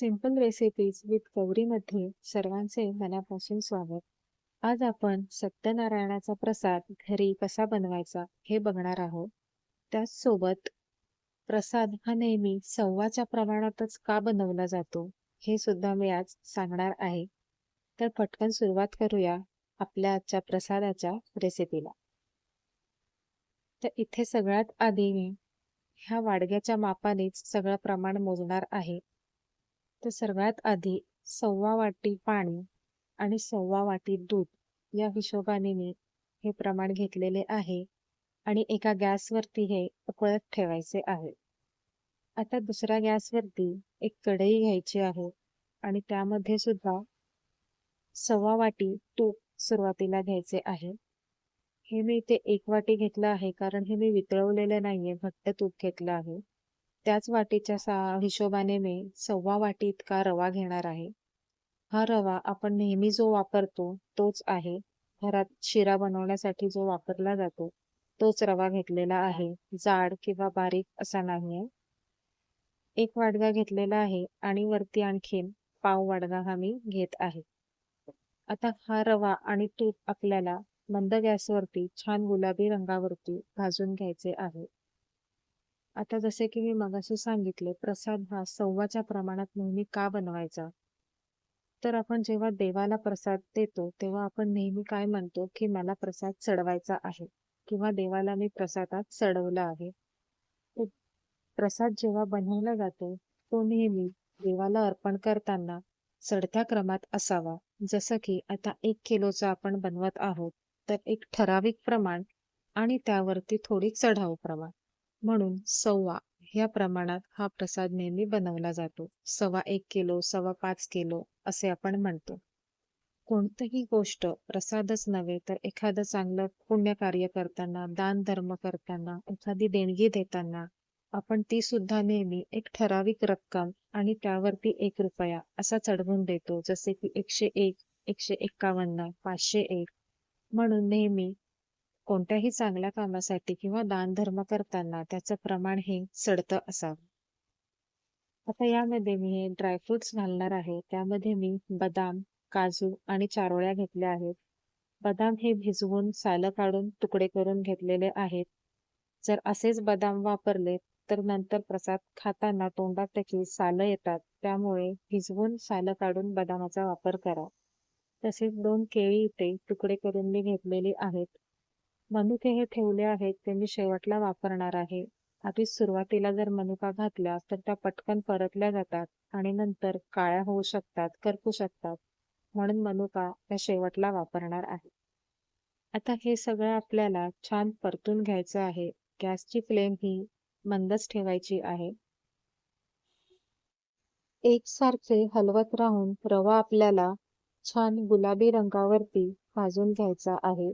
Simple recipes with गौरीमध्ये सर्वांचे मनापासून स्वागत. आज आपण सत्यनारायणाचा प्रसाद घरी कसा बनवायचा हे बघणार आहोत. त्याचसोबत प्रसाद हा नेहमी सव्वाच्या प्रमाणातच का बनवला जातो हे सुद्धा मी आज सांगणार आहे. तर पटकन सुरुवात करूया आपल्या आजच्या प्रसादाच्या रेसिपीला तर इथे सगळ्यात आधी मी ह्या वाडग्याच्या मापानेच सगळं प्रमाण मोजणार आहे. तर सगळ्यात आधी सव्वा वाटी पाणी आणि सव्वा वाटी दूध या हिशोबाने मी हे प्रमाण घेतलेले आहे आणि एका गॅसवरती हे उकळत ठेवायचे आहे. आता दुसऱ्या गॅसवरती एक कढई घ्यायची आहे आणि त्यामध्ये सुद्धा सव्वा वाटी तूप सुरुवातीला घ्यायचे आहे. हे मी इथे एक वाटी घेतलं आहे कारण हे मी वितळवलेलं नाहीये घट्ट तूप घेतलं आहे. त्याच वाटीच्या सा हिशोबाने मी सव्वा वाटी इतका रवा घेणार आहे. हा रवा आपण नेहमी जो वापरतो तोच आहे. घरात शिरा बनवण्यासाठी जो वापरला जातो तोच रवा घेतलेला आहे. जाड किंवा बारीक असा नाहीये. एक वाडगा घेतलेला आहे आणि वरती आणखीन पाव वाडगा हा मी घेत आहे. आता हा रवा आणि तूप आपल्याला मंद गॅसवरती छान गुलाबी रंगावरती भाजून घ्यायचे आहे. आता जसे की मी मगाशी सांगितले प्रसाद हा सव्वाच्या प्रमाणात नेहमी का बनवायचा? तर आपण जेव्हा देवाला प्रसाद देतो तेव्हा आपण नेहमी काय म्हणतो की मला प्रसाद चढवायचा आहे किंवा देवाला मी प्रसादात चढवला आहे. प्रसाद जेव्हा बनवला जातो तो नेहमी देवाला अर्पण करताना चढत्या क्रमात असावा. जसं की आता एक किलोचा आपण बनवत आहोत तर एक ठराविक प्रमाण आणि त्यावरती थोडी चढाव प्रमाण. म्हणून सव्वा ह्या प्रमाणात हा प्रसाद नेहमी बनवला जातो. सव्वा एक किलो सव्वा पाच किलो असे आपण म्हणतो. कोणतीही गोष्ट प्रसादच नव्हे तर एखादं चांगलं पुण्यकार्य करताना दान धर्म करताना एखादी देणगी देताना आपण ती सुद्धा नेहमी एक ठराविक रक्कम आणि त्यावरती एक रुपया असा चढवून देतो. जसे की एकशे एक एकशे एक्कावन्न पाचशे एक म्हणून नेहमी कोणत्याही चांगल्या कामासाठी किंवा दान धर्म करताना त्याचं प्रमाण हे चढतं असावं. आता यामध्ये मी हे ड्रायफ्रुट्स घालणार आहे. त्यामध्ये मी बदाम काजू आणि चारोळ्या घेतल्या आहेत. बदाम हे भिजवून सालं काढून तुकडे करून घेतलेले आहेत. जर असेच बदाम वापरले तर नंतर प्रसाद खाताना तोंडात त्याची सालं येतात. त्यामुळे भिजवून सालं काढून बदामाचा वापर करा. तसेच दोन केळी इथे तुकडे करून मी घेतलेली आहेत. मनुके हे ठेवले आहेत ते मी शेवटला वापरणार आहे. आधी सुरुवातीला जर मनुका घातल्या तर त्या पटकन परतल्या जातात आणि नंतर काळ्या होऊ शकतात करपू शकतात. म्हणून मनुका त्या शेवटला वापरणार आहे. आता हे सगळं आपल्याला छान परतून घ्यायचं आहे. गॅसची फ्लेम ही मंदच ठेवायची आहे. एकसारखे हलवत राहून रवा आपल्याला छान गुलाबी रंगावरती भाजून घ्यायचा आहे.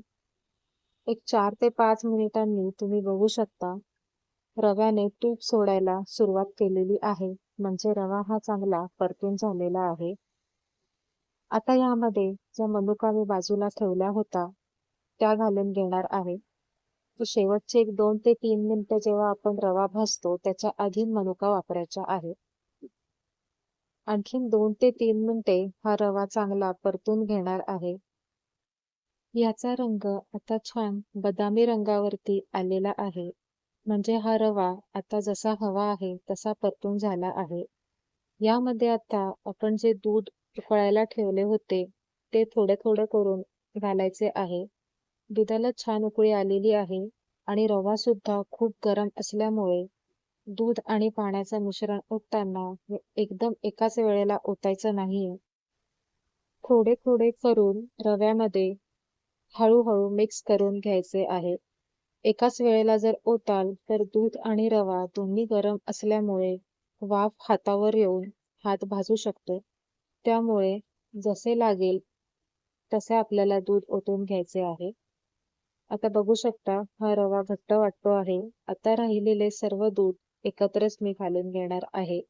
एक चार ते पाच मिनिटांनी तुम्ही बघू शकता. रव्याने तूप सोडायला सुरुवात केलेली आहे. म्हणजे रवा हा चांगला परतून झालेला आहे. आता यामध्ये ज्या मनुका मी बाजूला ठेवल्या होता त्या घालून घेणार आहे. शेवटचे एक दोन ते तीन मिनिटं जेव्हा आपण रवा भाजतो त्याच्या आधी मनुका वापरायच्या आहे आणखीन दोन ते तीन मिनिटे हा रवा चांगला परतून घेणार आहे. याचा रंग आता छान बदामी रंगावरती आलेला आहे. म्हणजे हा रवा आता जसा हवा आहे तसा परतून झाला आहे. यामध्ये आता आपण जे दूध उकळायला ठेवले होते ते थोडे थोडे करून घालायचे आहे. दुधाला छान उकळी आलेली आहे आणि रवा सुद्धा खूप गरम असल्यामुळे दूध आणि पाण्याचं मिश्रण ओतताना एकदम एकाच वेळेला ओतायचं नाहीये थोडे थोडे करून रव्यामध्ये हळूहळू मिक्स करून घ्यायचे आहे. एकाच वेळेला जर ओताल तर दूध आणि रवा दोन्ही गरम असल्यामुळे वाफ हातावर येऊन हात भाजू शकतो. त्यामुळे जसे लागेल तसे आपल्याला दूध ओतून घ्यायचे आहे. आता बघू शकता हा रवा घट्ट वाटतो आहे. आता राहिलेले सर्व दूध एकत्रच मी घालून घेणार आहे.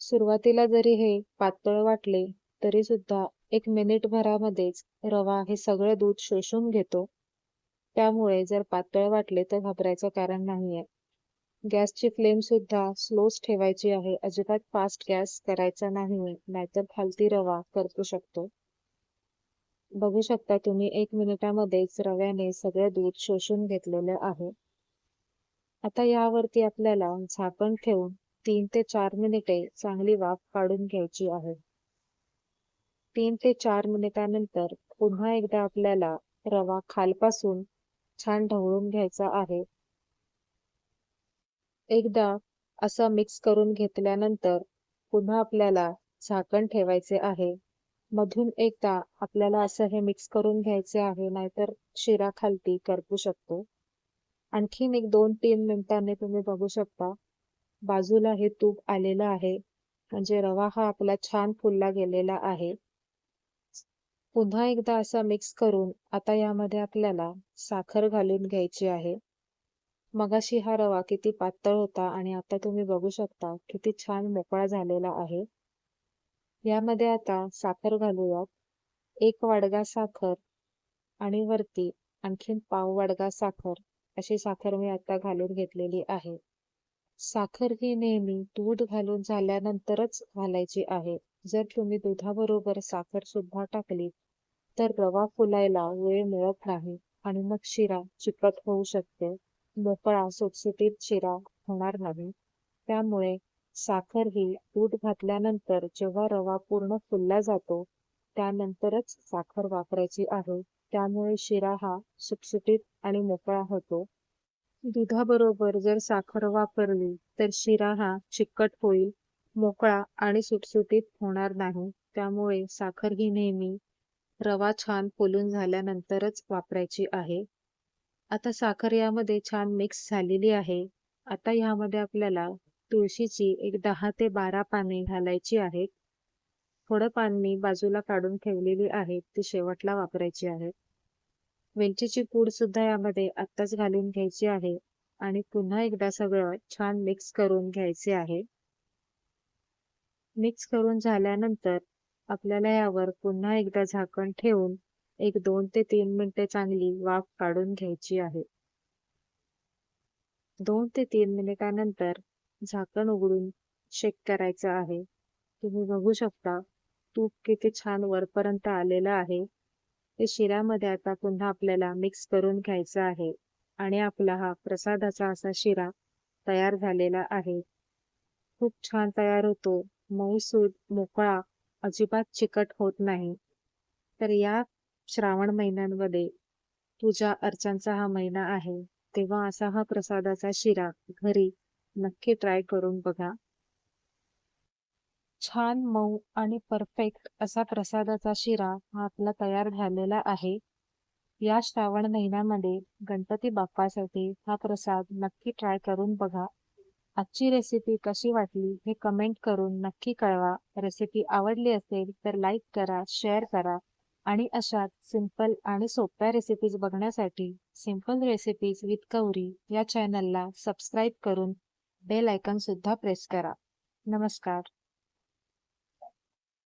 सुरुवातीला जरी हे पातळ वाटले तरी सुद्धा एक मिनिट भरामध्येच रवा हे सगळं दूध शोषून घेतो. त्यामुळे जर पातळ वाटले तर घाबरायचं कारण नाहीये. गॅसची फ्लेम सुद्धा स्लोच ठेवायची आहे. अजिबात फास्ट गॅस करायचा नाही नाहीतर खालती रवा करपू शकतो. बघू शकता तुम्ही एक मिनिटामध्येच रव्याने सगळं दूध शोषून घेतलेले आहे. आता यावरती आपल्याला झाकण ठेवून तीन ते चार मिनिटे चांगली वाफ काढून घ्यायची आहे. तीन ते चार मिनिटानंतर पुन्हा एकदा आपल्याला रवा खालपासून छान ढवळून घ्यायचा आहे. एकदा असं मिक्स करून घेतल्यानंतर पुन्हा आपल्याला झाकण ठेवायचे आहे. मधून एकदा आपल्याला असं हे मिक्स करून घ्यायचे आहे नाहीतर शिरा खालती करपू शकतो. आणखीन एक दोन तीन मिनिटांनी तुम्ही बघू शकता. बाजूला हे तूप आलेलं आहे. म्हणजे रवा हा आपला छान फुलला गेलेला आहे. पुन्हा एकदा असा मिक्स करून आता यामध्ये आपल्याला साखर घालून घ्यायची आहे. मगाशी हा रवा किती पातळ होता आणि आता तुम्ही बघू शकता किती छान मोकळा झालेला आहे. यामध्ये आता साखर घालूयात. एक वाडगा साखर आणि वरती आणखीन पाव वाडगा साखर अशी साखर मी आता घालून घेतलेली आहे. साखर ही नेहमी दूध घालून झाल्यानंतरच घालायची आहे. जर तुम्ही दुधाबरोबर साखर सुद्धा टाकली तर रवा फुलायला वेळ मिळत नाही आणि मग शिरा चिकट होऊ शकते. मोकळा सुटसुटीत शिरा होणार नाही. त्यामुळे साखर ही दूध घातल्यानंतर जेव्हा रवा पूर्ण फुलला जातो त्यानंतरच साखर वापरायची आहे. त्यामुळे शिरा हा सुटसुटीत आणि मोकळा होतो. दुधाबरोबर जर साखर वापरली तर शिरा हा चिकट होईल मोकळा आणि सुटसुटीत होणार नाही. त्यामुळे साखर ही नेहमी रवा छान पोलून झाल्यानंतरच वापरायची आहे. आता साखर यामध्ये छान मिक्स झालेली आहे. आता यामध्ये आपल्याला तुळशीची एक दहा ते बारा पाने घालायची आहेत. थोडं पाणी बाजूला काढून ठेवलेली आहेत ती शेवटला वापरायची आहे. वेलचीची पूड सुद्धा यामध्ये आत्ताच घालून घ्यायची आहे आणि पुन्हा एकदा सगळं छान मिक्स करून घ्यायचे आहे. मिक्स करून झाल्यानंतर आपल्याला यावर पुन्हा एकदा झाकण ठेवून एक दोन ते तीन मिनिटे चांगली वाफ काढून घ्यायची आहे. दोन ते तीन मिनिटानंतर झाकण उघडून शेक करायचं आहे. तुम्ही बघू शकता तूप किती छान वरपर्यंत आलेलं आहे. ते शिऱ्यामध्ये आता पुन्हा आपल्याला मिक्स करून घ्यायचं आहे आणि आपला हा प्रसादाचा असा शिरा तयार झालेला आहे. खूप छान तयार होतो. मऊसूद मोकळा अजिबात चिकट होत नाही. तर या श्रावण महिन्यांमध्ये पूजा अर्चांचा हा महिना आहे. तेव्हा असा हा प्रसादाचा शिरा घरी नक्की ट्राय करून बघा. छान मऊ आणि परफेक्ट असा प्रसादाचा शिरा हा आपला तयार झालेला आहे. या श्रावण महिन्यामध्ये गणपती बाप्पासाठी हा प्रसाद नक्की ट्राय करून बघा. आजची रेसिपी कशी वाटली हे कमेंट करून नक्की कळवा. रेसिपी आवडली असेल तर लाईक करा शेअर करा आणि अशाच सिंपल आणि सोप्या रेसिपीज बघण्यासाठी सिंपल रेसिपीज विथ कौरी या चॅनलला सबस्क्राईब करून बेल आयकन सुद्धा प्रेस करा. नमस्कार.